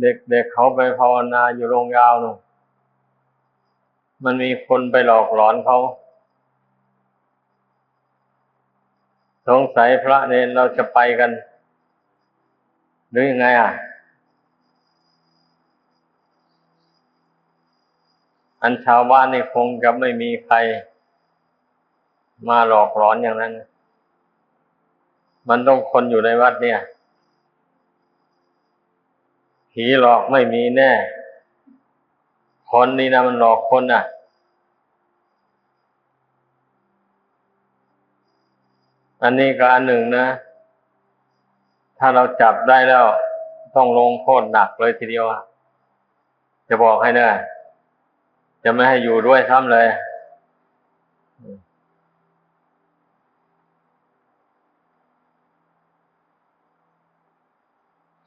เด็กๆเเขาไปภาวนาอยู่โรงยาวนู่นมันมีคนไปหลอกหลอนเขา สงสัยพระเนรเราจะไปกัน หรือยังไงอะ อันชาวบ้านนี่คงจะไม่มีใคร มาหลอกหลอนอย่างนั้น มันต้องคนอยู่ในวัดเนี่ย ผีหลอกไม่มีแน่ คนนี่นะมันหลอกคนอะ อันนี้ก็อันหนึ่งนะ ถ้าเราจับได้แล้วต้องลงโทษหนักเลยทีเดียวจะบอกให้เนะจะไม่ให้อยู่ด้วยซ้ำเลย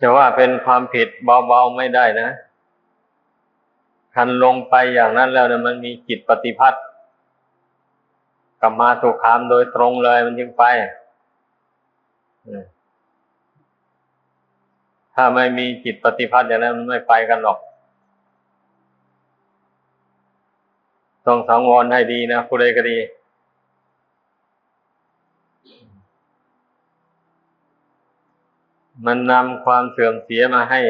จะว่าเป็นความผิดเบาๆไม่ได้นะคันลงไปอย่างนั้นแล้วเนี่ยมันมีจิตปฏิพัติกลับมาสุขามโดยตรงเลยมันจึงไปถ้าไม่มีจิตปฏิพัติอย่างนั้นมันไม่ไปกันหรอก ต้องสังวรให้ดีนะผู้ใดก็ดี มันนำความเสื่อมเสียมาให้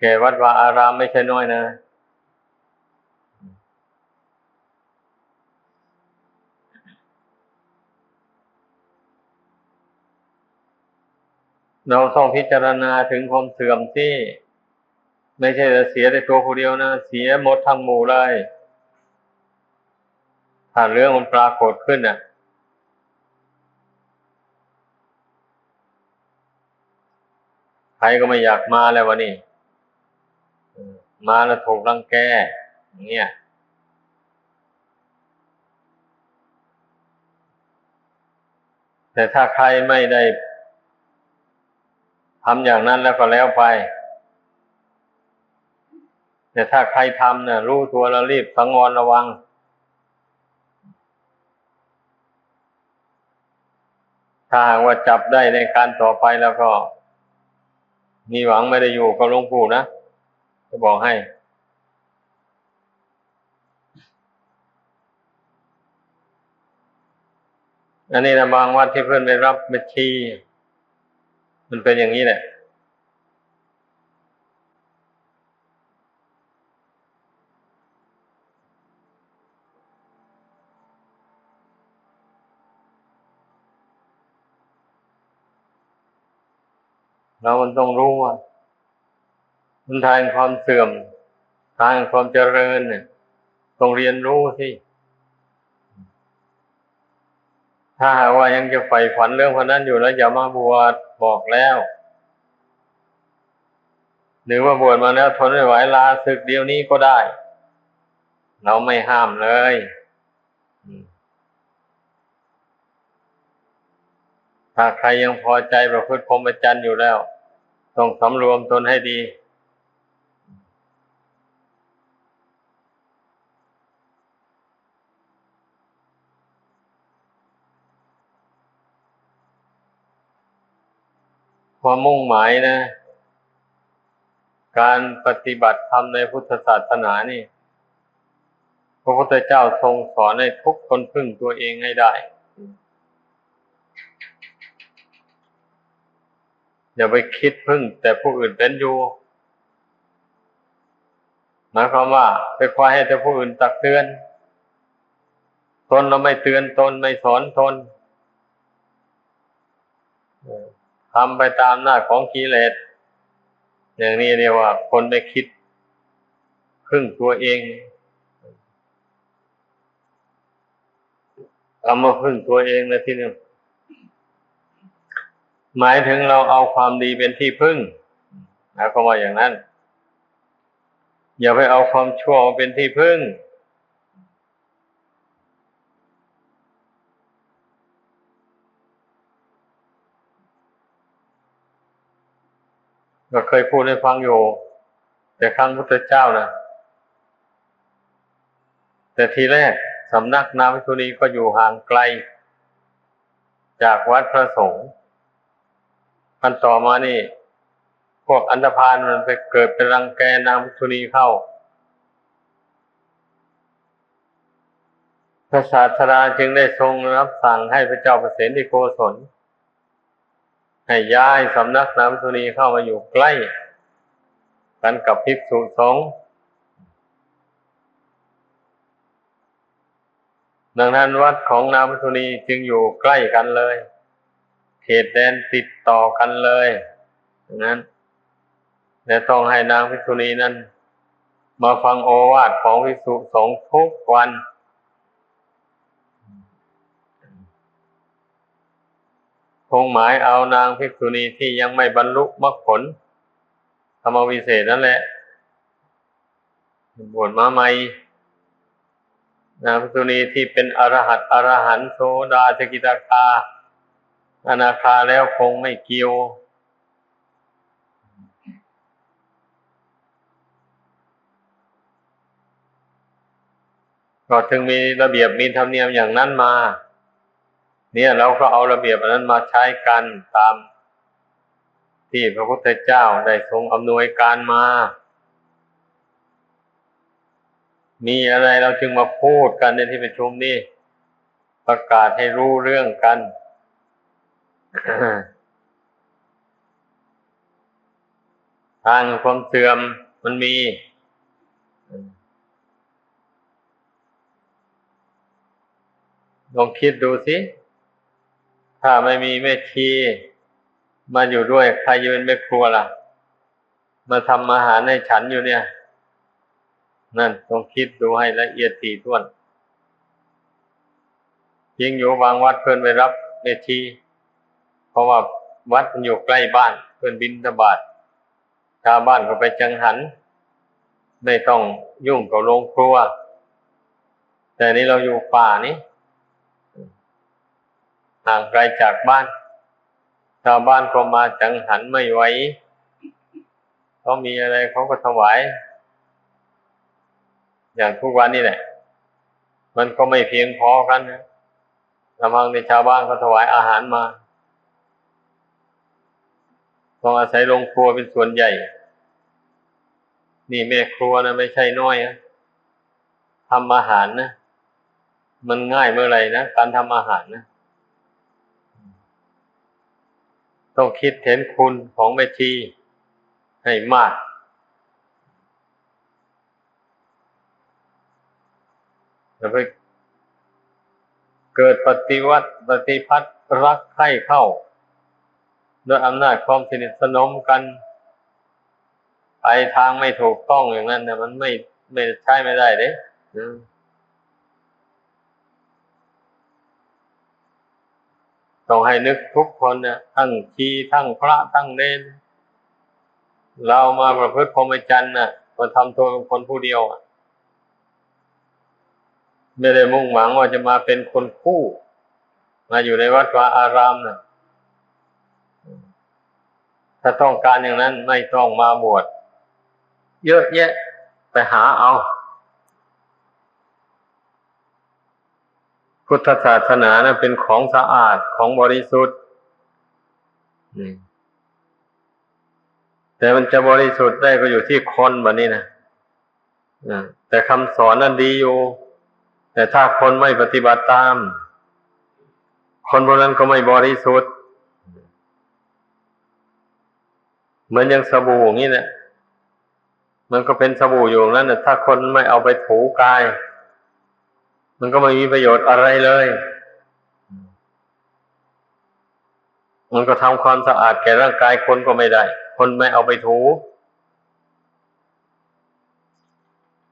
แก่วัดวาอารามไม่ใช่น้อยนะ เราต้องพิจารณาถึงความเสื่อมที่ ไม่ใช่จะเสียแต่ตัวผู้เดียวนะ เสียหมดทั้งหมู่เลยถ้าเรื่องมันปรากฏขึ้นอะ รก็ไม่อยากมาแล้ววะนี่มาแล้วถูกรังแกอย่างเงี้ยแต่ถ้าใครไม่ได้ทำอย่างนั้นแล้วก็แล้วไป แต่ถ้าใครทำเนี่ยรู้ตัวแล้วรีบสังวรระวัง ถ้าว่าจับได้ในการต่อไปแล้วก็ มีหวังไม่ได้อยู่กับหลวงปู่นะจะบอกให้ อันนี้นะบางวัดที่เพื่อนไปรับบัญชี มันเป็นอย่างนี้แหละ เรามันต้องรู้ว่ามันทางความเสื่อม ทางความเจริญเนี่ยต้องเรียนรู้สิถ้าหากว่ายังจะใฝ่ฝันเรื่องพนั้นอยู่แล้วอย่ามาบวชบอกแล้ว หรือว่าบวชมาแล้วทนไม่ไหวลาศึกเดียวนี้ก็ได้ เราไม่ห้ามเลย ถ้าใครยังพอใจประพฤติพรหมจรรย์อยู่แล้ว ต้องสำรวมตนให้ดี ความมุ่งหมายนะ การปฏิบัติธรรมในพุทธศาสนานี่ พระพุทธเจ้าทรงสอนให้ทุกคนพึ่งตัวเองให้ได้ อย่าไปคิดพึ่ง แต่ผู้อื่นเป็นอยู่หมายความว่า ไปคอยให้แต่ผู้อื่นตักเตือนตนเราไม่เตือนตนไม่สอนตนทำไปตามหน้าของกิเลสอย่างนี้เรียกว่า คนไม่คิดพึ่งตัวเองเอามาพึ่งตัวเองนะที่นี่ หมายถึงเราเอาความดีเป็นที่พึ่งนะเขาว่าอย่างนั้น อย่าไปเอาความชั่วเป็นที่พึ่ง ก็เคยพูดให้ฟังอยู่ แต่ครั้งพุทธเจ้านะแต่ทีแรกสำนักนาวิทุรีก็อยู่ห่างไกล จากวัดพระสงฆ์ พันต่อมานี่ พวกอันธพาลมันไปเกิดเป็นรังแกนางภิกษุณีเข้า พระศาสดาจึงได้ทรงรับสั่งให้พระเจ้าประเสนที่โกศลให้ย้ายสำนักนางภิกษุณีเข้ามาอยู่ใกล้ กันกับภิกษุสงฆ์ดังนั้นวัดของนางพิทุณีจึงอยู่ใกล้กันเลย เขตแดนติดต่อกันเลยดังนั้นแต่ต้องให้นางพิทุณีนั้น มาฟังโอวาทของวิสุสงทุกวัน คงหมายเอานางภิษุณีที่ยังไม่บรรลุมรรคผลธรรมวิเศษนั่นแหละบวชมาใหม่นางภิษุณีที่เป็นอรหัตอรหันโสดาสกิตาคา อนาคาแล้วคงไม่เกี่ยวก็ถึงมีระเบียบมีธรรมเนียมอย่างนั้นมา เนี่ยเราก็เอาระเบียบอันนั้นมาใช้กันตาม ที่พระพุทธเจ้าได้ทรงอำนวยการมา มีอะไรเราจึงมาพูดกันในที่ประชุมนี่ประกาศให้รู้เรื่องกัน ทางความเสื่อมมันมี ลองคิดดูสิ ถ้าไม่มีแม่ชีมาอยู่ด้วย ใครจะเป็นแม่ครัวล่ะ มาทำอาหารให้ฉันอยู่เนี่ย นั่นต้องคิดดูให้ละเอียดถี่ถ้วนยิงอยู่บางวัดเพื่อนไปรับเมที เพราะว่าวัดมันอยู่ใกล้บ้านเพื่อนบินตบาทชาวบ้านก็ไปจังหัน ไม่ต้องยุ่งกับโรงครัว แต่นี้เราอยู่ป่านี้ห่างไกลจากบ้าน ชาวบ้านก็มาจังหันไม่ไหวเขามีอะไรเขาก็ถวาย อย่างทุกวันนี่แหละ มันก็ไม่เพียงพอกันนะลำพังในชาวบ้านเขาถวายอาหารมา ต้องอาศัยโรงครัวเป็นส่วนใหญ่ นี่แม่ครัวนะไม่ใช่น้อยนะทำอาหารนะมันง่ายเมื่อไหร่นะการทำอาหารนะต้องคิดเห็นคุณของแม่ชีให้มากจะไปเกิดปฏิวัติปฏิพัติรักใคร่เข้า ด้วยอำนาจความสนิทสนมกัน ไปทางไม่ถูกต้องอย่างนั้นเนี่ยมันไม่ไม่ใช่ไม่ได้เด้ต้องให้นึกทุกคนเนี่ยทั้งชีทั้งพระทั้งเนนเรามาประพฤติพรหมจรรย์น่ะมาทำตัวเป็นคนผู้เดียวอะไม่ได้มุ่งหวังว่าจะมาเป็นคนคู่ มาอยู่ในวัดวาอารามนะ ถ้าต้องการอย่างนั้นไม่ต้องมาบวชเยอะแยะไปหาเอา พุทธศาสนานะเป็นของสะอาดของบริสุทธิ์แต่มันจะบริสุทธิ์ได้ก็อยู่ที่คนแบบนี้นะแต่คำสอนนั้นดีอยู่ แต่ถ้าคนไม่ปฏิบัติตาม คนพวกนั้นก็ไม่บริสุทธิ์ เหมือนอย่างสบู่อย่างนี้เนี่ยมันก็เป็นสบู่อยู่นั้นแต่ถ้าคนไม่เอาไปถูกาย มันก็ไม่มีประโยชน์อะไรเลย มันก็ทำความสะอาดแก่ร่างกายคนก็ไม่ได้ คนไม่เอาไปถู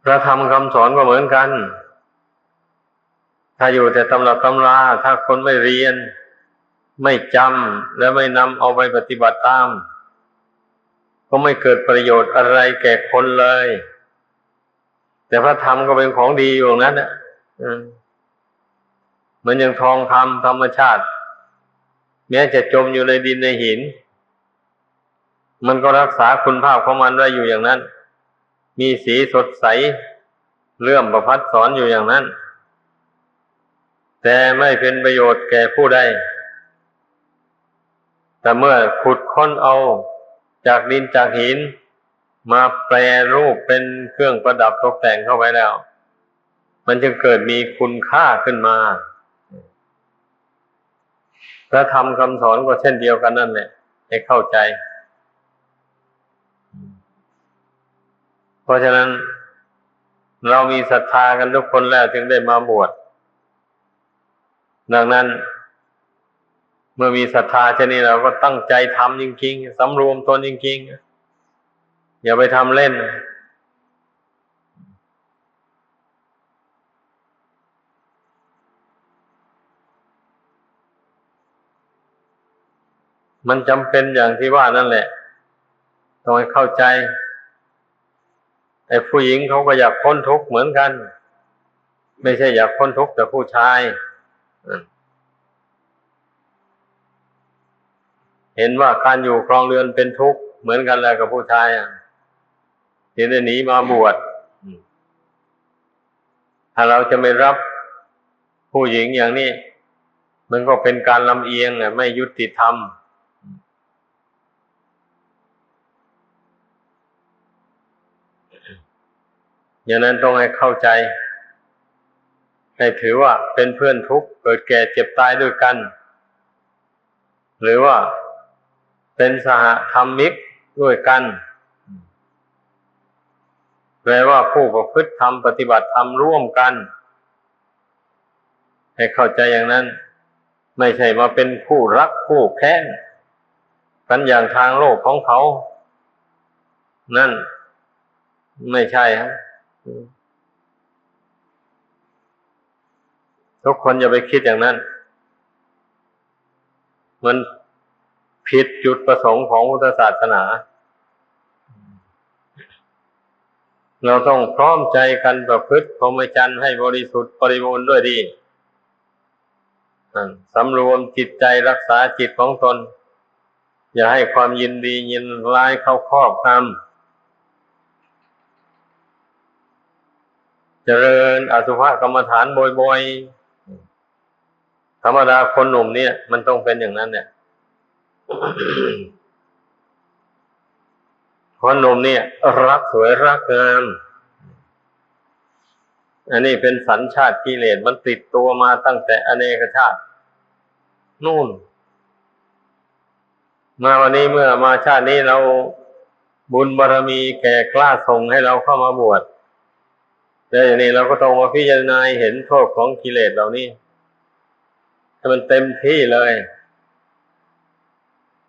พระธรรมคำสอนก็เหมือนกัน ถ้าอยู่แต่ตำรับตำรา ถ้าคนไม่เรียน ไม่จำและไม่นำเอาไปปฏิบัติตาม ก็ไม่เกิดประโยชน์อะไรแก่คนเลย แต่พระธรรมก็เป็นของดีอยู่นั้นนะเหมือนอย่างทองคำธรรมชาติ แม้จะจมอยู่ในดินในหิน มันก็รักษาคุณภาพของมันไว้อยู่อย่างนั้น มีสีสดใสเลื่อมประพัดสอนอยู่อย่างนั้น แต่ไม่เป็นประโยชน์แก่ผู้ใดแต่เมื่อขุดค้นเอา จากดินจากหิน มาแปรรูปเป็นเครื่องประดับตกแต่งเข้าไปแล้ว มันจึงเกิดมีคุณค่าขึ้นมาพระธรรมคำสอนก็เช่นเดียวกันนั่นแหละให้เข้าใจ เพราะฉะนั้นเรามีศรัทธากันทุกคนแล้วจึงได้มาบวชดังนั้น มื่อมีศรัทธาชนนี้เราก็ตั้งใจทำจริงๆสำรวมตนจริงๆ อย่าไปทำเล่น มันจำเป็นอย่างที่ว่านั่นแหละ ต้องให้เข้าใจไอ้ผู้หญิงเขาก็อยากพ้นทุกข์เหมือนกัน ไม่ใช่อยากพ้นทุกข์แต่ผู้ชาย เห็นว่าการอยู่ครองเรือนเป็นทุกข์เหมือนกันแล้วกับผู้ชายอะทีนี้หนีมาบวชถ้าเราจะไม่รับผู้หญิงอย่างนี้ มันก็เป็นการลำเอียงไม่ยุติธรรมอย่างนั้นต้องให้เข้าใจ ให้ถือว่าเป็นเพื่อนทุกข์เกิดแก่เจ็บตายด้วยกัน หรือว่า เป็นสหธรรมิกด้วยกันแปลว่าผู้ประพฤติธรรมปฏิบัติธรรมร่วมกัน ให้เข้าใจอย่างนั้น ไม่ใช่มาเป็นผู้รักผู้แค้นกันอย่างทางโลกของเขา นั่น ไม่ใช่ฮะทุกคนอย่าไปคิดอย่างนั้น มัน ผิดจุดประสงค์ของพุทธศาสนา เราต้องพร้อมใจกันประพฤติพรหมจรรย์ให้บริสุทธิ์บริบูรณ์ด้วยดีสำรวมจิตใจรักษาจิตของตน อย่าให้ความยินดียินร้ายเข้าครอบงำเจริญอสุภกรรมฐานบ่อยๆธรรมดาคนหนุ่มเนี่ย มันต้องเป็นอย่างนั้นเนี่ย คนหนุ่มเนี่ย รักสวยรักงามอันนี้เป็นสัญชาติกิเลสมันติดตัวมาตั้งแต่อเนกชาติ นู่น มาวันนี้เมื่อมาชาตินี้เราบุญบารรมีแก่กล้าส่งให้เราเข้ามาบวชแล้วอย่างนี้เราก็ต้องมาพิจารณาเห็นโทษของกิเลสเหล่านี้ให้มันเต็มที่เลย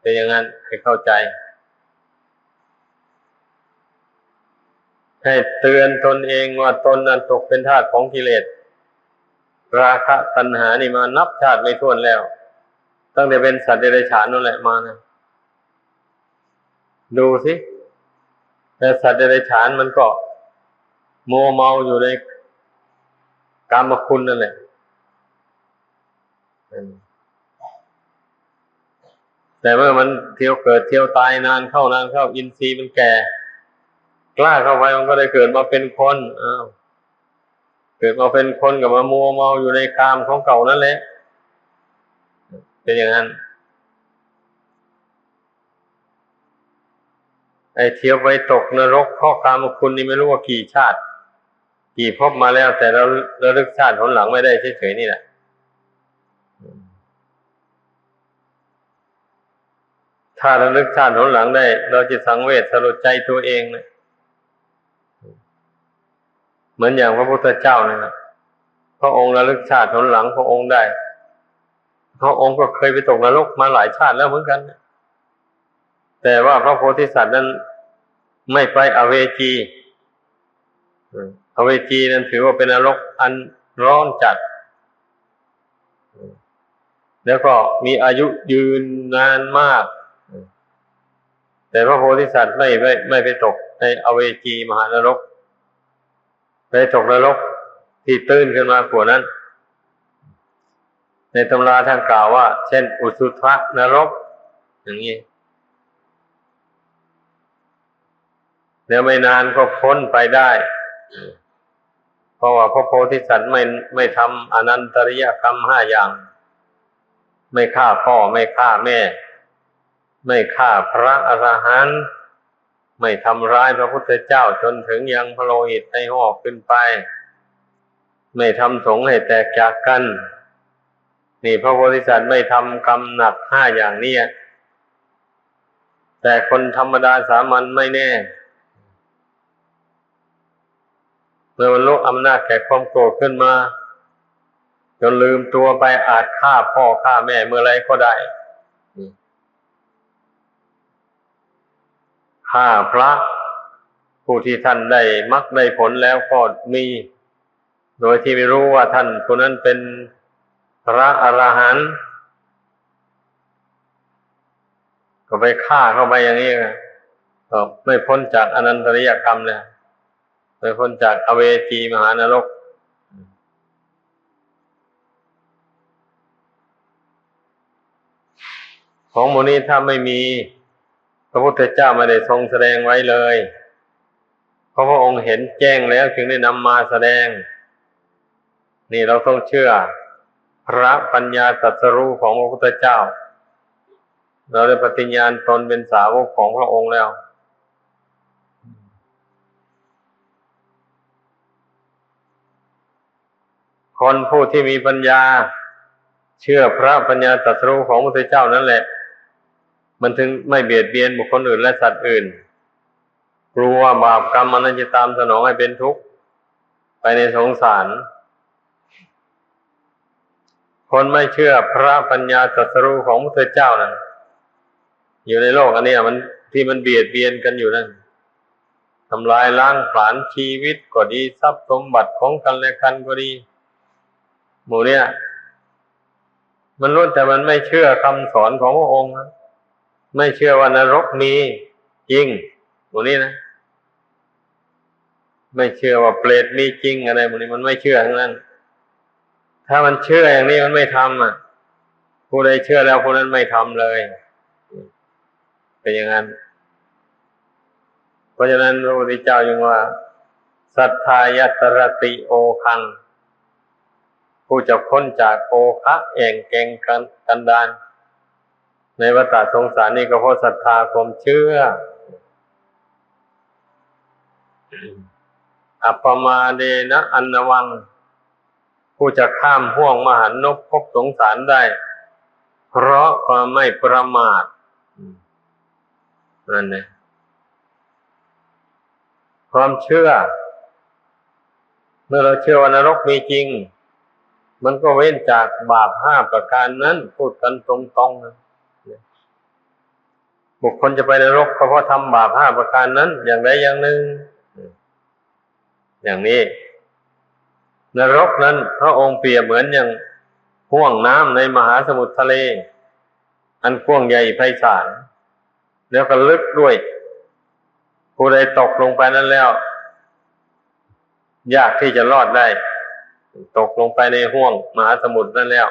เป็นอย่างนั้นให้เข้าใจ ให้เตือนตนเองว่าตนนั้นตกเป็นทาสของกิเลส ราคะตัณหานี่มานับชาติไม่ถ้วนแล้ว ตั้งแต่เป็นสัตว์เดรัจฉานนั่นแหละมานะดูสิแต่สัตว์เดรัจฉานมันก็โมเมาอยู่ในกรรมคุณนั่นแหละ แต่เมื่อมันเที่ยวเกิดเที่ยวตายนานเข้านานเข้าอินทรีย์มันแก่ กล้าเข้าไปมันก็ได้เกิดมาเป็นคนอ้าวเกิดมาเป็นคนกับมามัวเมาอยู่ในกามของเก่านั่นแหละเป็นอย่างนั้นไอ้เที่ยวไปตกนรกข้อกามคุณนี่ไม่รู้ว่ากี่ชาติ กี่พบมาแล้วแต่เราเราลึกชาติผลหลังไม่ได้เฉยๆนี่แหละ ถ้าราลึกชาติผลหลังได้ เราจะสังเวชสลดใจตัวเองนะเหมือนอย่างพระพุทธเจ้านี่นะพระองค์ระลึกชาติผลหลังพระองค์ได้ พระองค์ก็เคยไปตกนรกมาหลายชาติแล้วเหมือนกัน แต่ว่าพระโพธิสัตว์นั้นไม่ไปอเวจีอเวจีนั้นถือว่าเป็นนรกอันร้อนจัด แล้วก็มีอายุยืนนานมาก แต่พระโพธิสัตว์ไม่ไม่ไม่ไปตกในอเวจีมหานรกไปตกนรกที่ตื้นขึ้นมากว่านั้น ในตำราท่านกล่าวว่า เช่น อุสุทะนรก อย่างนี้เดี๋ยวไม่นานก็พ้นไปได้ เพราะว่าพระโพธิสัตว์ไม่ไม่ทำอนันตริยกรรมห้าอย่าง ไม่ฆ่าพ่อไม่ฆ่าแม่ ไม่ฆ่าพระอรหันต์ไม่ทำร้ายพระพุทธเจ้าจนถึงยังพโลหิตให้หอกขึ้นไป ไม่ทำสงฆ์ให้แตกจากกัน นี่พระโพธิสัตว์ไม่ทำกรรมหนักห้าอย่างนี้แต่คนธรรมดาสามัญไม่แน่ เมื่อมันลุกอำนาจแก่ความโกรธขึ้นมาจนลืมตัวไปอาจฆ่าพ่อฆ่าแม่เมื่อไรก็ได้ ฆ่าพระ ผู้ที่ท่านได้มักได้ผลแล้วก็มี โดยที่ไม่รู้ว่าท่านคนนั้นเป็นพระอรหันต์ก็ไปฆ่าเข้าไปอย่างนี้ก็ไม่พ้นจากอนันตริยกรรมเลยไม่พ้นจากอเวจีมหานรกของโมนี้ถ้าไม่มี พระพุทธเจ้าไม่ได้ทรงแสดงไว้เลย เพราะพระองค์เห็นแจ้งแล้วจึงได้นำมาแสดง นี่เราต้องเชื่อ พระปัญญาตรัสรู้ของพระพุทธเจ้า เราได้ปฏิญญาณตนเป็นสาวกของพระองค์แล้วคนผู้ที่มีปัญญา เชื่อพระปัญญาตรัสรู้ของพระพุทธเจ้านั่นแหละ มันถึงไม่เบียดเบียนบุคคลอื่นและสัตว์อื่น กลัวบาปกรรมมันจะตามสนองให้เป็นทุกข์ ไปในสงสาร คนไม่เชื่อพระปัญญาตรัสรู้ของพระเจ้านั่นอยู่ในโลกอันนี้มันที่มันเบียดเบียนกันอยู่นั่นทำลายล้างผลาญชีวิตก็ดีทรัพย์สมบัติของกันและกันก็ดี หมู่เนี่ย มันรู้แต่มันไม่เชื่อคำสอนของพระองค์นะ ไม่เชื่อว่านรกมีจริงตรงนี้นะ ไม่เชื่อว่าเปรตมีจริงอะไรพวกนี้มันไม่เชื่อทั้งนั้น ถ้ามันเชื่ออย่างนี้มันไม่ทำอะ ผู้ใดเชื่อแล้วผู้นั้นไม่ทำเลย เป็นอย่างนั้น เพราะฉะนั้นพระพุทธเจ้ายังว่าสัทธายัตรติโอคัง ผู้จะพ้นจากโอคะแอ่งแกงกันกันดาน ในวัฏสงสารนี่ก็เพราะศรัทธาความเชื่อ อัปปมาเดนะอันนวัง ผู้จะข้ามห่วงมหันนบพบสงสารได้ เพราะความไม่ประมาทนั่นเองความเชื่อ เมื่อเราเชื่อว่านรกมีจริง มันก็เว้นจากบาปห้าประการนั้น พูดกันตรงๆนะ บุคคลจะไปนรกก็เพราะทำบาปห้าประการนั้น อย่างใดอย่างหนึ่ง อย่างนี้ นรกนั้น พระองค์เปรียบเหมือนอย่างห่วงน้ำในมหาสมุทรทะเล อันกว้างใหญ่ไพศาลแล้วก็ลึกด้วย ผู้ใดตกลงไปนั้นแล้ว ยากที่จะรอดได้ ตกลงไปในห่วงมหาสมุทรนั่นแล้ว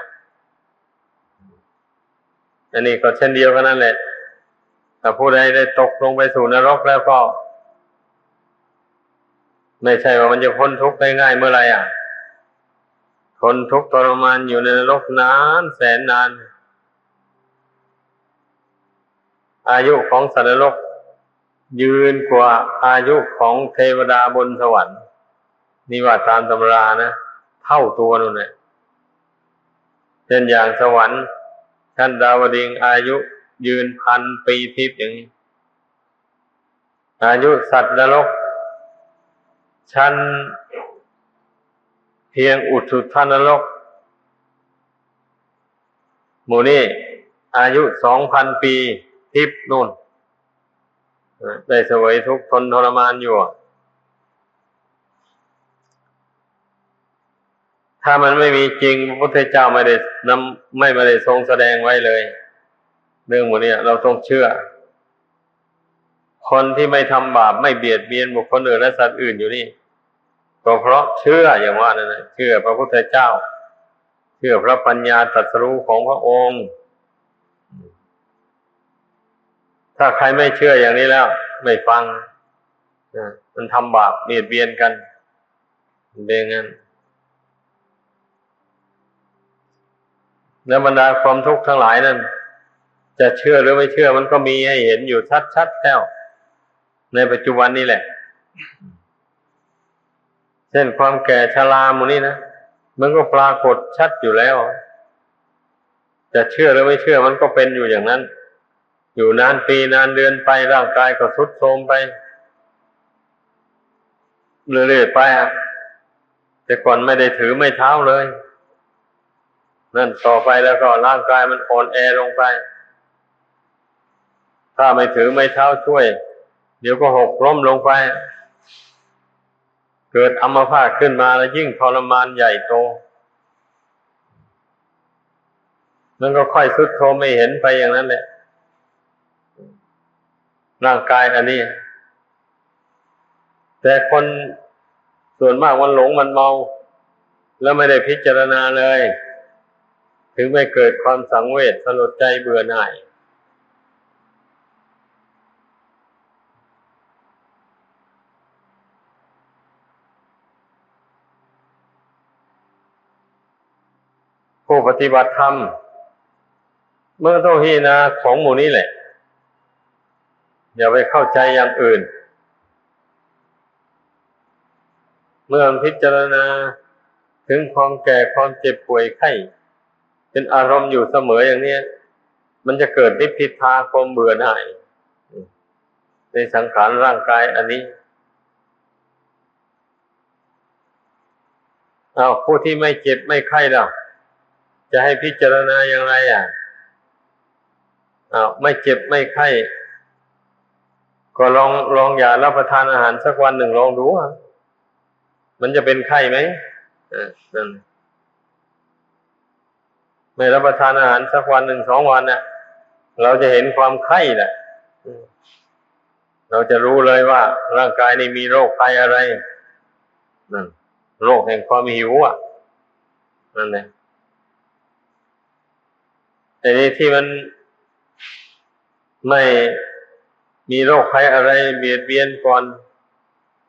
อันนี้ก็เช่นเดียวกันนั่นแหละ ถ้าผู้ใดได้ตกลงไปสู่นรกแล้วก็ ไม่ใช่ว่ามันจะพ้นทุกข์ได้ง่ายเมื่อไรอะทนทุกข์ทรมานอยู่ในนรกนานแสนนาน อายุของสัตว์นรก ยืนกว่าอายุของเทวดาบนสวรรค์นี่ว่าตามตำรานะเท่าตัวนู่นเนี่ยเช่นอย่างสวรรค์ชั้นดาวดิงอายุ ยืนพันปีทิพย์อย่างนี้ อายุสัตว์นรก ชั้น เพียงอุทุทานรก หมู่นี้อายุสองพันปีทิพย์นู่น ได้สวยทุกทนทรมานอยู่ถ้ามันไม่มีจริงพระพุทธเจ้าไม่ได้นำไม่ได้ทรงแสดงไว้เลย เรื่องหมดนี้เราต้องเชื่อ คนที่ไม่ทำบาปไม่เบียดเบียนบุคคลอื่นและสัตว์อื่นอยู่นี่ก็เพราะเชื่ออย่างว่านั่นนะเชื่อพระพุทธเจ้า เชื่อพระปัญญาตรัสรู้ของพระองค์ ถ้าใครไม่เชื่ออย่างนี้แล้ว ไม่ฟังมันทำบาปเบียดเบียนกันเป็นงั้นแล้วบรรดาความทุกข์ทั้งหลายนั้น จะเชื่อหรือไม่เชื่อมันก็มีให้เห็นอยู่ชัดๆแล้ว ในปัจจุบันนี้แหละ เช่นความแก่ชรามูนี่นะมันก็ปรากฏชัดอยู่แล้ว จะเชื่อหรือไม่เชื่อมันก็เป็นอยู่อย่างนั้น อยู่นานปีนานเดือนไปร่างกายก็ทรุดโทรมไปเรื่อยๆไปอะแต่ก่อนไม่ได้ถือไม่เท้าเลย นั่นต่อไปแล้วก็ร่างกายมันอ่อนแอลงไป ถ้าไม่ถือไม่เท้าช่วย เดี๋ยวก็หกล้มลงไป เกิดอัมพาตขึ้นมาแล้วยิ่งทรมานใหญ่โตมันก็ค่อยสุดโทรมไม่เห็นไปอย่างนั้นแหละ ร่างกายอันนี้ แต่คนส่วนมากมันหลงมันเมา แล้วไม่ได้พิจารณาเลย ถึงไม่เกิดความสังเวชสลดใจเบื่อหน่าย ผู้ปฏิบัติธรรมเมื่อต้องพิจารณาของหมู่นี้แหละ อย่าไปเข้าใจอย่างอื่น เมื่อพิจารณาถึงความแก่ความเจ็บป่วยไข้ เป็นอารมณ์อยู่เสมออย่างนี้มันจะเกิดนิพพิทาความเบื่อหน่ายในสังขารร่างกายอันนี้เอาผู้ที่ไม่เจ็บไม่ไข้แล้ว จะให้พิจารณาอย่างไรอะอ้าวไม่เจ็บไม่ไข้ ก็ลองลองอย่ารับประทานอาหารสักวันหนึ่งลองดูอะมันจะเป็นไข้ไหมอ่านั่นไม่รับประทานอาหารสักวันหนึ่งสองวันเนี่ยเราจะเห็นความไข้แหละเราจะรู้เลยว่า ร่างกายนี้มีโรคภัยอะไรนั่นโรคแห่งความหิวอะนั่นแหละ แต่นี้ที่มันไม่มีโรคภัยอะไรเบียดเบียนก่อน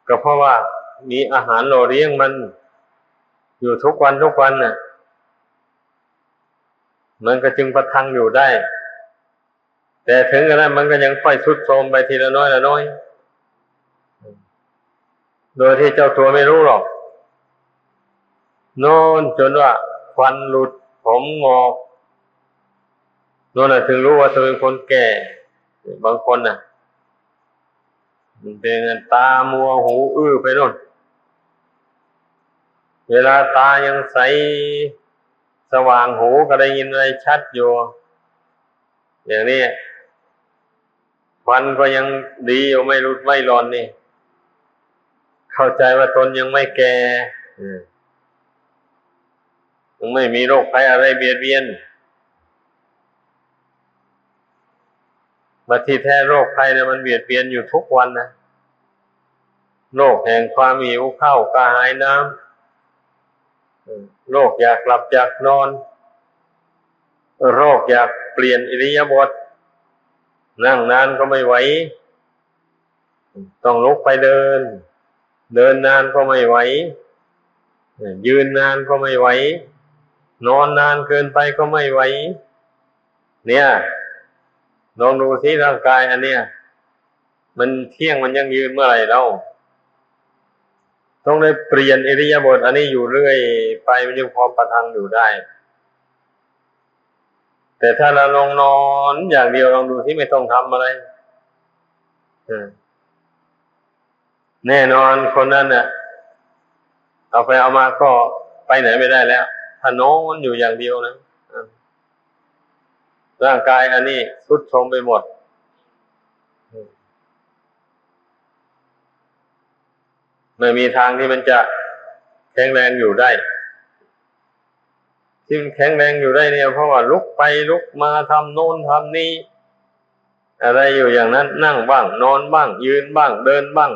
ก็เพราะว่ามีอาหารหล่อเลี้ยงมัน อยู่ทุกวันทุกวันน่ะ มันก็จึงประทังอยู่ได้ แต่ถึงกระนั้นมันก็ยังค่อยทรุดโทรมไปทีละน้อยละน้อย โดยที่เจ้าตัวไม่รู้หรอก โน่นจนว่าควันหลุดผมงอก โน่นน่ะถึงรู้ว่าเธอเป็นคนแก่ บางคนน่ะมันเป็นตามัวหูอื้อไปโน่น เวลาตายังใสสว่างหูก็ได้ยินอะไรชัดอยู่ อย่างนี้ฟันก็ยังดีอยู่ไม่รุดไม่ร้อนนี่ เข้าใจว่าตนยังไม่แก่ยังไม่มีโรคภัยอะไรเบียดเบียน มาที่แท้โรคภัยเนี่ยมันเบียดเบียนอยู่ทุกวันนะโรคแห่งความหิวข้าวกระหายน้ำโรคอยากหลับอยากนอน โรคอยากเปลี่ยนอิริยาบถนั่งนานก็ไม่ไหว ต้องลุกไปเดิน เดินนานก็ไม่ไหว ยืนนานก็ไม่ไหว นอนนานเกินไปก็ไม่ไหว เนี่ย ลองดูที่ร่างกายอันเนี้ยมันเที่ยงมันยังยืนเมื่อไหร่เรา ต้องได้เปลี่ยนอิริยาบถอันนี้อยู่เรื่อยไปมันยังพอประทังอยู่ได้ แต่ถ้าเราลองนอนอย่างเดียวลองดูที่ไม่ต้องทำอะไรแน่นอนคนนั้นน่ะ เอาไปเอามาก็ไปไหนไม่ได้แล้วถ้านอนอยู่อย่างเดียวนะ ร่างกายอันนี้ทุดโทรมไปหมด ไม่มีทางที่มันจะแข็งแรงอยู่ได้ ที่มันแข็งแรงอยู่ได้เนี่ยเพราะว่าลุกไปลุกมาทำโน้นทำนี้ อะไรอยู่อย่างนั้นนั่งบ้าง นอนบ้าง ยืนบ้าง เดินบ้าง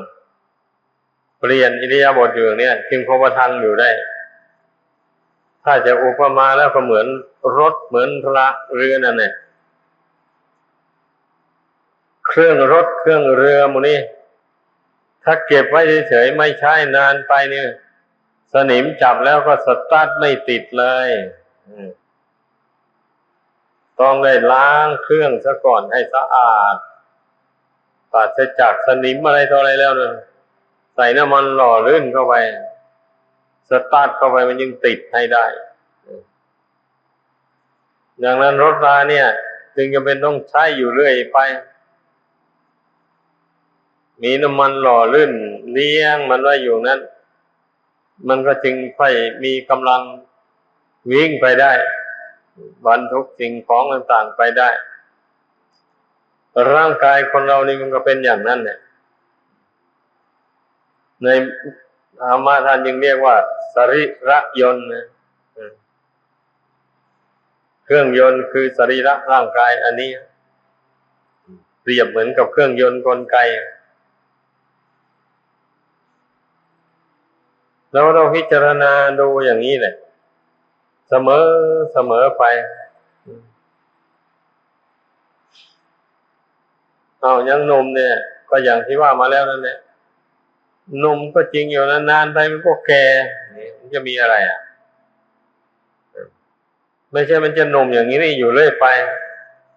เปลี่ยนอิริยาบถอยู่เนี่ยจึงพอประทังอยู่ได้ ถ้าจะอุปมาแล้วก็เหมือนรถเหมือนพระเรือนั่นเนี่ยเครื่องรถเครื่องเรือมูนี่ถ้าเก็บไว้เฉยๆไม่ใช้นานไปเนี่ยสนิมจับแล้วก็สตาร์ทไม่ติดเลยต้องได้ล้างเครื่องซะก่อนให้สะอาดปราศจากสนิมอะไรต่ออะไรแล้วนั่นใส่น้ำมันหล่อลื่นเข้าไป สตาร์ทเข้าไปมันยังติดให้ได้ดังนั้นรถราเนี่ย จึงจะเป็นต้องใช้อยู่เรื่อยไป มีน้ำมันหล่อลื่นเลี้ยงมันไว้อยู่นั้น มันก็จึงค่อยมีกำลังวิ่งไปได้บรรทุกสิ่งของต่างๆไปได้ ร่างกายคนเรานี่มันก็เป็นอย่างนั้นเนี่ยใน ธรรมะท่านยังเรียกว่า สริระยนต์นะเครื่องยนต์คือสรีระร่างกาย อันนี้ เปรียบเหมือนกับเครื่องยนต์กลไก แล้วเราพิจารณาดูอย่างนี้แหละ เสมอเสมอไปเอายังนมเนี่ย ก็อย่างที่ว่ามาแล้วนั่นแหละ หนมก็จริงอยู่นานๆไปมันก็แก่มันจะมีอะไรอะ ไม่ใช่มันจะหนุ่มอย่างนี้นี่อยู่เรื่อยไป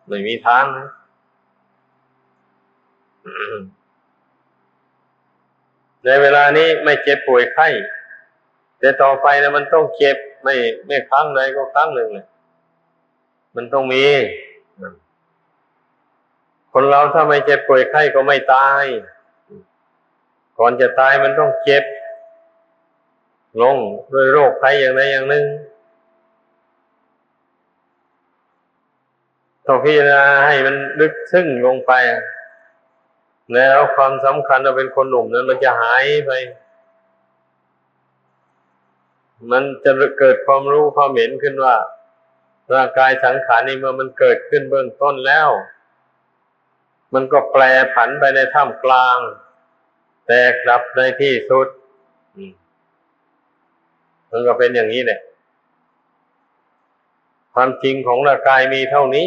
ไม่มีทางนะในเวลานี้ไม่เจ็บป่วยไข้แต่ต่อไปนะมันต้องเจ็บไม่ไม่ครั้งใดก็ครั้งหนึ่งเลยมันต้องมี คนเราถ้าไม่เจ็บป่วยไข้ก็ไม่ตาย ก่อนจะตายมันต้องเจ็บ ลงด้วยโรคภัยอย่างใดอย่างหนึ่งต้องพิจารณาให้มันลึกซึ้งลงไป แล้วความสำคัญเราเป็นคนหนุ่มนั้นมันจะหายไป มันจะเกิดความรู้ความเห็นขึ้นว่า ร่างกายสังขารนี้เมื่อมันเกิดขึ้นเบื้องต้นแล้ว มันก็แปรผันไปในท่ามกลาง แตกดับในที่สุดมันก็เป็นอย่างนี้แหละความจริงของร่างกายมีเท่านี้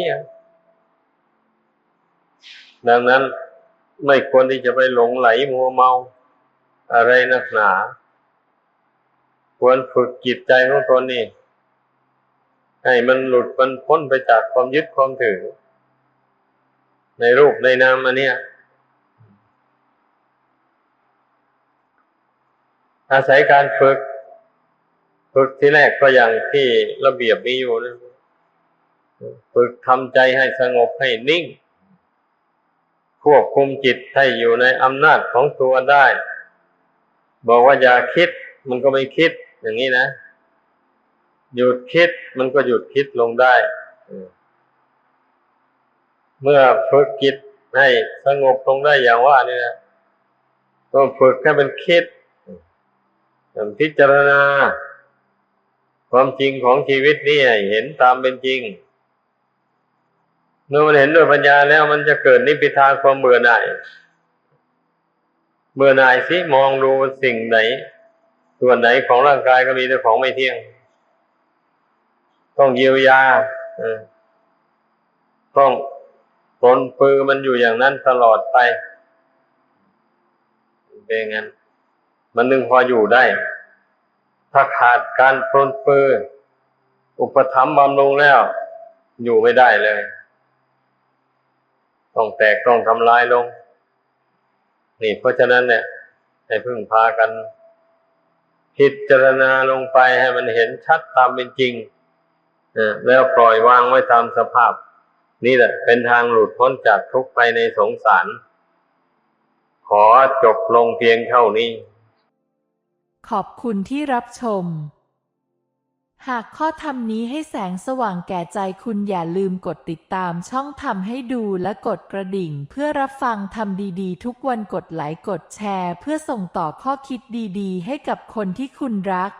ดังนั้นไม่ควรที่จะไปหลงไหลมัวเมา อะไรนักหนา ควรฝึกจิตใจของตนนี่ ให้มันหลุดมันพ้นไปจากความยึดความถือ ในรูปในนามอันเนี้ย อาศัยการฝึก ฝึกที่แรกก็อย่างที่ระเบียบมีอยู่นะฝึกทำใจให้สงบให้นิ่ง ควบคุมจิตให้อยู่ในอำนาจของตัวได้ บอกว่าอย่าคิด มันก็ไม่คิดอย่างนี้นะหยุดคิดมันก็หยุดคิดลงได้ เมื่อฝึกจิตให้สงบลงได้อย่างว่านี่นะก็ฝึกให้มันคิด พิจารณา ความจริงของชีวิตนี่เห็นตามเป็นจริง เมื่อมันเห็นด้วยปัญญาแล้วมันจะเกิดนิพพิทาความเบื่อหน่ายเบื่อหน่ายสิมองดูสิ่งไหน ส่วนไหนของร่างกายก็มีแต่ของไม่เที่ยง ต้องเยียวยาต้องปนปือมันอยู่อย่างนั้นตลอดไป เป็นงั้น มันนึงพออยู่ได้ ถ้าขาดการปนปืออุปถัมภ์บำรุงแล้ว อยู่ไม่ได้เลย ต้องแตกต้องทำลายลง นี่เพราะฉะนั้นเนี่ยให้พึ่งพากัน พิจารณาลงไปให้มันเห็นชัดตามเป็นจริงแล้วปล่อยวางไว้ตามสภาพ นี่แหละ เป็นทางหลุดพ้นจากทุกข์ไปในสงสาร ขอจบลงเพียงเท่านี้ ขอบคุณที่รับชม หากข้อธรรมนี้ให้แสงสว่างแก่ใจคุณอย่าลืมกดติดตามช่องทำให้ดูและกดกระดิ่ง เพื่อรับฟังธรรมดีๆ ทุกวันกดไลค์กดแชร์ เพื่อส่งต่อข้อคิดดีๆ ให้กับคนที่คุณรัก